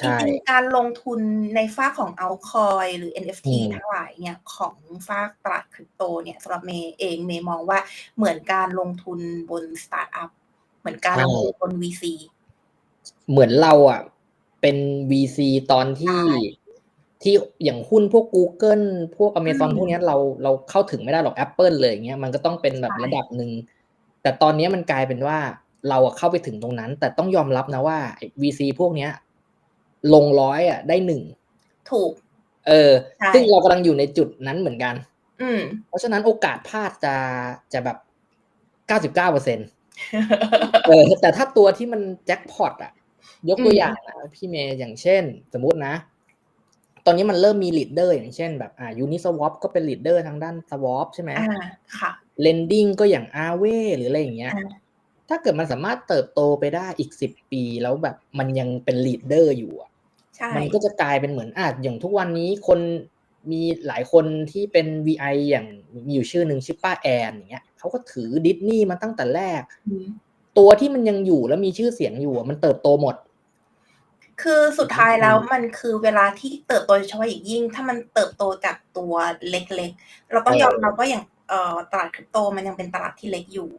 จริงๆการลงทุนในฝ้าของ altcoin หรือ NFT ทั้งหลายเนี่ยของฝ้าตลาดคริปโตเนี่ยสำหรับเมย์เองเมย์มองว่าเหมือนการลงทุนบนสตาร์ทอัพเหมือนการลงทุนบน VC เหมือนเราอะ เป็น VC ตอนที่ที่อย่างหุ้นพวก Google พวก Amazon พวกนี้เราเราเข้าถึงไม่ได้หรอก Apple เลยอย่างเงี้ยมันก็ต้องเป็นแบบระดับหนึ่ง แต่ตอนนี้มันกลายเป็นว่าเราเข้าไปถึงตรงนั้น แต่ต้องยอมรับนะว่า VC พวกเนี้ย ลงร้อยอะ ได้หนึ่งถูก เออ ซึ่งเรากำลังอยู่ในจุดนั้นเหมือนกัน อืม เพราะฉะนั้นโอกาสพลาดจะจะแบบเก้าสิบเก้าเปอร์เซ็นเออ แต่ถ้าตัวที่มันแจ็คพอตอะ ยกตัวอย่างนะพี่เมย์อย่างเช่น สมมุตินะ ตอนนี้มันเริ่มมีลีดเดอร์อย่างเช่นแบบอ่ายูนิสวอปก็เป็นลีดเดอร์ทางด้านสวอปใช่ไหมอ่าค่ะเลนดิ้งก็อย่างอาเวหรืออะไรอย่างเงี้ยถ้าเกิดมันสามารถเติบโตไปได้อีกสิบปีแล้วแบบมันยังเป็นลีดเดอร์อยู่อะ มันก็จะกลายเป็นเหมือนอะอย่างทุกวันนี้คนมีหลายคนที่เป็น VI อย่างมีอยู่ชื่อหนึ่งชื่อป้าแอนอย่างเงี้ยเขาก็ถือดิสนีย์มาตั้งแต่แรก ตัวที่มันยังอยู่แล้วมีชื่อเสียงอยู่มันเติบโตหมด คือสุดท้ายแล้วมันคือเวลาที่เติบโตเฉพาะอย่างยิ่ง ถ้ามันเติบโตจากตัวเล็กๆ เราต้องยอมรับว่าอย่างเอ่อ ตลาดคริปโตมันยังเป็นตลาดที่เล็กอยู่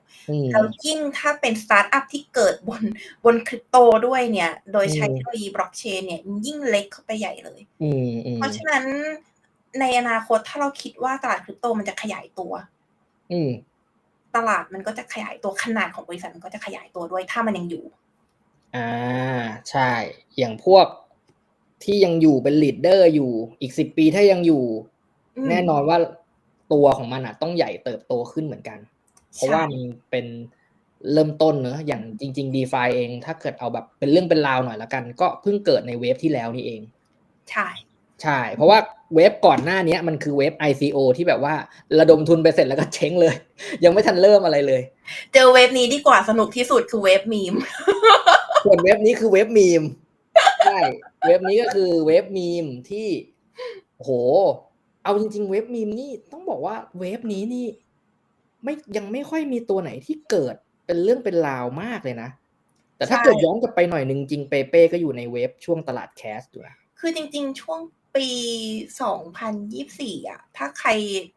แล้วยิ่งถ้าเป็นสตาร์ทอัพที่เกิดบนบนคริปโตด้วยเนี่ย โดยใช้เทคโนโลยีบล็อกเชนเนี่ยยิ่งเล็กเข้าไปใหญ่เลยเพราะฉะนั้นในอนาคตถ้าเราคิดว่าตลาดคริปโตมันจะขยายตัวตลาดมันก็จะขยายตัวขนาดของบริษัทมันก็จะขยายตัวด้วยถ้ามันยังอยู่ อ่า ใช่ อย่างพวกที่ยังอยู่เป็นลีดเดอร์อยู่อีกสิบปีถ้ายังอยู่ แน่นอนว่า ตัวของมันอะต้องใหญ่เติบโตขึ้นเหมือนกัน เพราะว่ามันเป็นเริ่มต้นเนอะอย่างจริง ๆ d e f าเอง ถ้าเกิดเอาแบบเป็นเรื่องเป็นราวหน่อยละกัน ก็เพิ่งเกิดในเวฟที่แล้วนี่เอง ใช่ ใช่ เพราะว่าเวฟก่อนหน้านี้มันคือเวฟ ICO ที่แบบว่าระดมทุนไปเสร็จแล้วก็เช้งเลย ยังไม่ทันเริ่มอะไรเลย เจอเวฟนี้ดีกว่าสนุกที่สุดคือเวฟมีมส่วนเวฟนี้คือเวฟมีมใช่เวฟนี้ก็คือเวฟมีมที่โห เอาจริง ๆ เว็บมีมนี่ต้องบอกว่าเว็บนี้นี่ ไม่ยังไม่ค่อยมีตัวไหนที่เกิดเป็นเรื่องเป็นราวมากเลยนะ แต่ถ้าเกิดย้อนกลับไปหน่อยหนึ่งจริงเปเป้ก็อยู่ในเว็บช่วงตลาดแคสอยู่นะคือจริง ๆ ช่วงปีสองพันยี่สี่อะ ถ้าใคร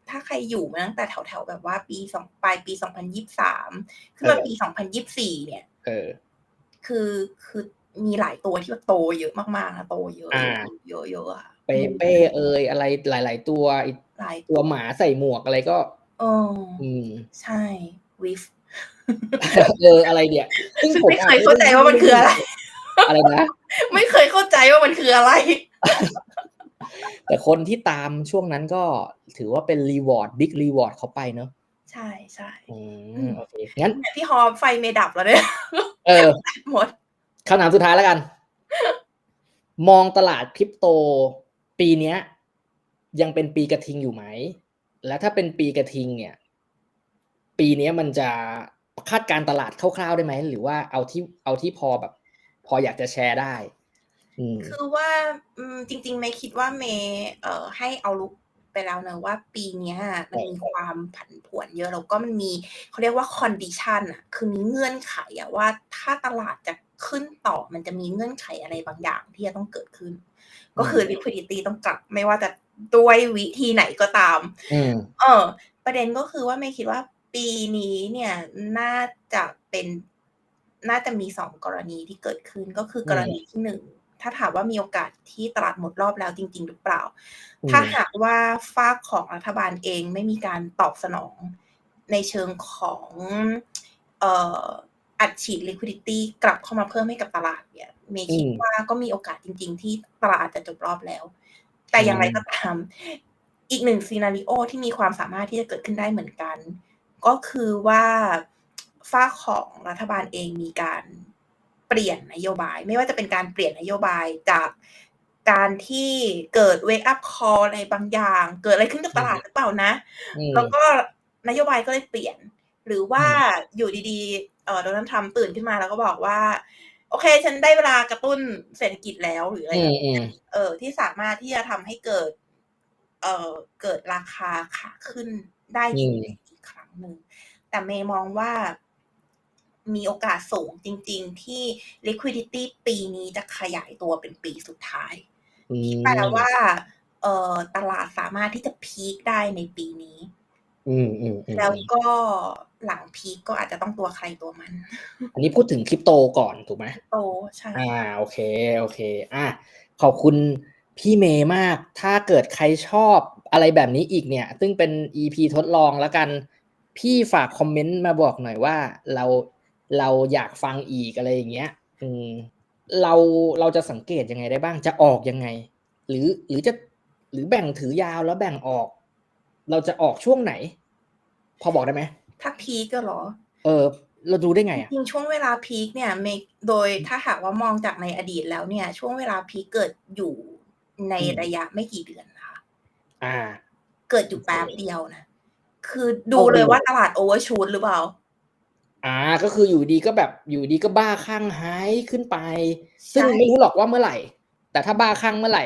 ถ้าใครอยู่มาตั้งแต่แถวๆแบบว่าปีสองปลายปีสองพันยี่สามขึ้นมาปีสองพันยี่สี่เนี่ย เออ คือคือมีหลายตัวที่โตเยอะมากๆนะโตเยอะเยอะเยอะอะ เปเป้เอยอะไรหลาย ๆ ตัวหลายตัวหมาใส่หมวกอะไรก็ออืมใช่วิฟเอออะไรเนี่ยซึ่งผมไม่เคยเข้าใจว่ามันคืออะไร อะไรนะ ไม่เคยเข้าใจว่ามันคืออะไร แต่คนที่ตามช่วงนั้นก็ถือว่าเป็นรีวอร์ดบิ๊กรีวอร์ดเขาไปเนอะใช่ใช่อืมโอเคงั้นพี่ฮอไฟเมดับแล้วเนี่ยเออหมดคำถามสุดท้ายแล้วกัน มองตลาดคริปโต ปีเนี้ยยังเป็นปีกระทิงอยู่ไหม และถ้าเป็นปีกระทิงเนี่ย ปีนี้มันจะคาดการตลาดคร่าวๆได้ไหม หรือว่าเอาที่เอาที่พอแบบ พออยากจะแชร์ได้ คือว่าจริง ๆ ไม่คิดว่าเมย์เอ่อให้เอาลุกไปแล้วนะว่าปีนี้มันมีความผันผวนเยอะแล้วก็มันมีเขาเรียกว่าคอนดิชันอะคือมีเงื่อนไขอะว่าถ้าตลาดจะ ขึ้นต่อมันจะมีเงื่อนไขอะไรบางอย่างที่จะต้องเกิดขึ้น ก็คือ liquidity ต้องกลับ ไม่ว่าจะด้วยวิธีไหนก็ตามเออ ประเด็นก็คือว่าไม่คิดว่าปีนี้เนี่ยน่าจะเป็นน่าจะมีสองกรณีที่เกิดขึ้นก็คือกรณีที่หนึ่งถ้าถามว่ามีโอกาสที่ตลาดหมดรอบแล้วจริง ๆ หรือเปล่า ถ้าหากว่าฝากของรัฐบาลเองไม่มีการตอบสนองในเชิงของเอ่ออัดฉีด liquidity กลับเข้ามาเพิ่มให้กับตลาดเนี่ยเมย์คิดว่าก็มีโอกาสจริง ๆ ที่ตลาดอาจจะจบรอบแล้ว แต่อย่างไรก็ตาม อีกหนึ่งซีนารีโอที่มีความสามารถที่จะเกิดขึ้นได้เหมือนกัน ก็คือว่าฝ้าของรัฐบาลเองมีการเปลี่ยนนโยบาย ไม่ว่าจะเป็นการเปลี่ยนนโยบายจากการที่เกิดเวกอัพคออะไรบางอย่าง เกิดอะไรขึ้นกับตลาดหรือเปล่านะ แล้วก็นโยบายก็เลยเปลี่ยน หรือว่าอยู่ดีๆเออ โดนัลด์ทรัมป์ตื่นขึ้นมาแล้วก็บอกว่า โอเค ฉันได้เวลากระตุ้นเศรษฐกิจแล้วหรืออะไรเออ ที่สามารถที่จะทำให้เกิด เออเกิดราคาขาขึ้นได้อีกครั้งหนึ่งแต่เมย์มองว่ามีโอกาสสูงจริง ๆ ที่ liquidity ปีนี้จะขยายตัวเป็นปีสุดท้ายอืแปลว่ามเอ่อตลาดสามารถที่จะพีกได้ในปีนี้อืมๆแล้วๆๆก็ หลังพีกก็อาจจะต้องตัวใครตัวมัน อันนี้พูดถึง Crypto ก่อนถูกไหม?โตใช่อาโอเคๆอาขอบคุณพี่เมย์มาก ถ้าเกิดใครชอบอะไรแบบนี้อีกเนี่ย ซึ่งเป็น EP ทดลองแล้วกัน พี่ฝากคอมเมนต์มาบอกหน่อยว่าเราเราอยากฟังอีกอะไรอย่างเงี้ย อืมเราเราจะสังเกตยังไงได้บ้าง จะออกยังไง?หรือหรือจะหรือแบ่งถือยาวแล้วแบ่งออก เราจะออกช่วงไหน?พอบอกได้ไหม? ถ้าพีกอะเหรอ?เออ เราดูได้ไงจอะ?ริงๆช่วงเวลาพีกเนี่ยเมย์โดยถ้าหากว่ามองจากในอดีตแล้วเนี่ย ช่วงเวลาพีกเกิดอยู่ในอืมระยะไม่กี่เดือนนะคะอาเกิดอโอยู่เคแป๊บเดียวนะ คือดูโอ้โเลยว่าฮตลาด overshoot หรือเปล่า?อาก็คืออยู่ดีๆก็แบบอยู่ดีๆก็บ้าคลั่ง Hype ขึ้นไปใชซึ่งไม่่รู้หรอกว่าเมื่อไหร่ แต่ถ้าบ้าคลั่งเมื่อไหร่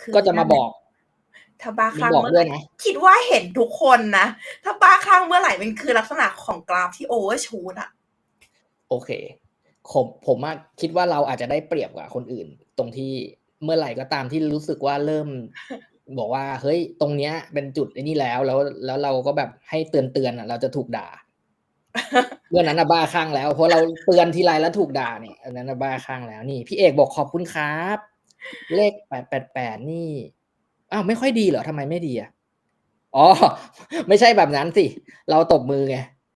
คือก็จะนั่มานแหบละอก ถ้าบ้าคมาลั่งบอกเมื่อด้ไหวร่ยนะคิดว่าเห็นทุกคนนะ ถ้าบ้าคลั่งเมื่อไหร่มันคือลักษณะของกราฟที่ overshoot อะโอเคขมผมอะคิดว่าเราอาจจะได้เปรียบกว่าคนอื่น ตรงที่เมื่อไหร่ก็ตามที่รู้สึกว่าเริ่ม บอกว่า เฮ้ย ตรงเนี้ย เป็นจุดไอ้นี่แล้วแล้วแล้วเราก็แบบให้เตือนๆอะเราจะถูกด่าเมื่อนั้นน่ะบ้าคลั่งแล้ว เพราะเราเตือนทีไรแล้วถูกด่าเนี่ยอันนั้นน่ะบ้าคลั่งแล้วนี่ พี่เอกบอกขอบคุณครับ เลข888นี่ อ้าวไม่ค่อยดีเหรอทำไมไม่ดีอะ?อ๋อ ไม่ใช่แบบนั้นสิ เราตบมือไง